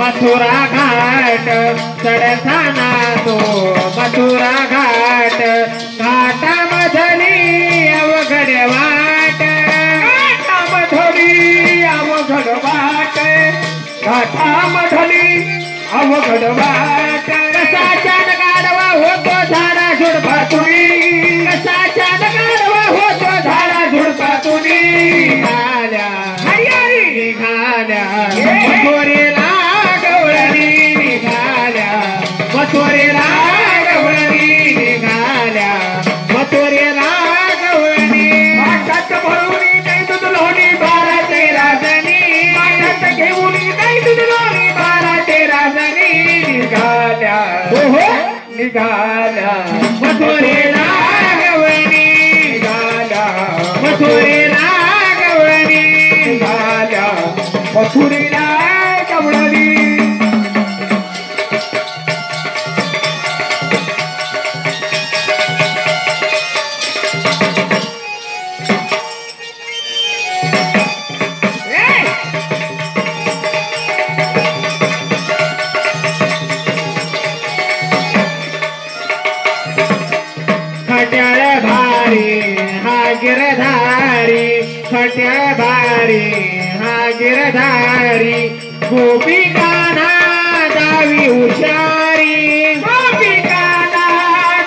मथुरा घाट चढताना तो मथुरा घाट घाटामधली अवघड वाट घाटामधली अवघड वाट घाटा मधली अवघड वाट. निघाल्या. मथुरेला गवळणी निघाल्या. मथुरेला गवळणी निघाल्या. मथुरेला गवळणी. माठात भरून काही दूध लोणी बारा तेरा जणी. माठात घेऊन काही दूध लोणी बारा तेरा जणी. निघाल्या. निघाल्या. मथुरेला मथुरीला कवळली खट्याळ गिरधारी खट्याळ भारी हा गिरधारी गोपी काना दावी हुशारी. गोपिकाला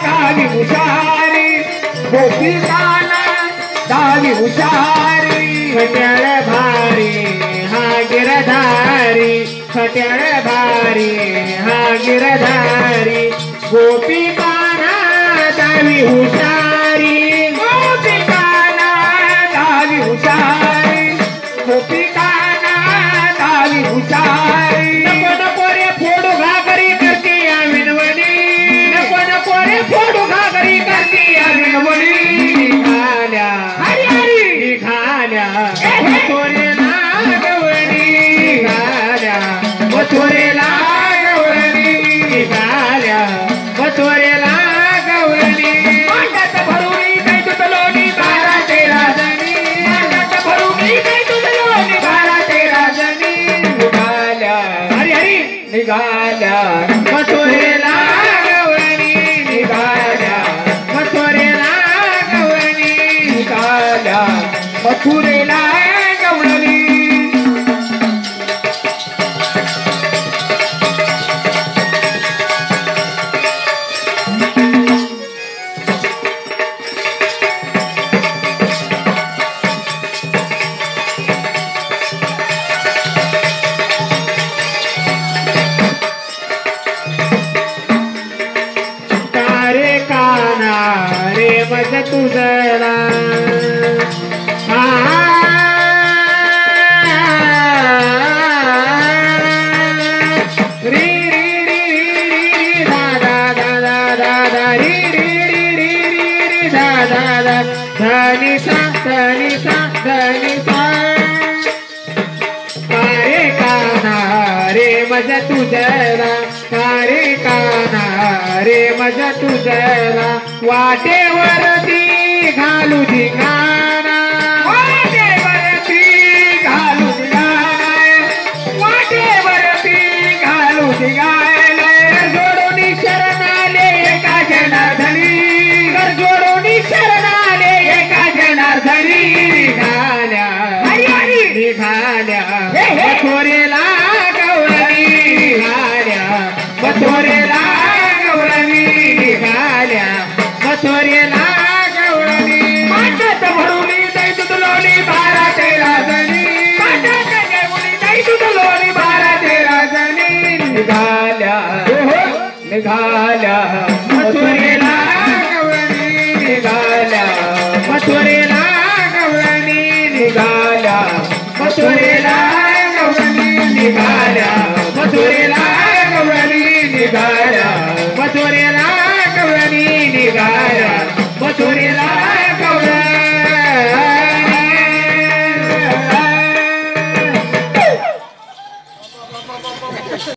दावी हुशारी. गोपिकाला दावी हुशारी. खट्याळ भारी हा गिरधारी. खट्याळ भारी हा गिरधारी. गोपी मथुरेला गवळणी निघाल्या मथुरेला गवळणी निघाल्या मथुरेला गवळणी मांडात भरून बारा तेरा जणी मांडात भरून बारा तेरा जणी निघाल्या. हरी हरी. निघाल्या. रे मज तुझला री री री री री री धा री री री री री धनी सा धनी सा धनी सा रे मज तुझला रे मज तुझला वाटेवरती घालू धिंगाणा निघाल्या.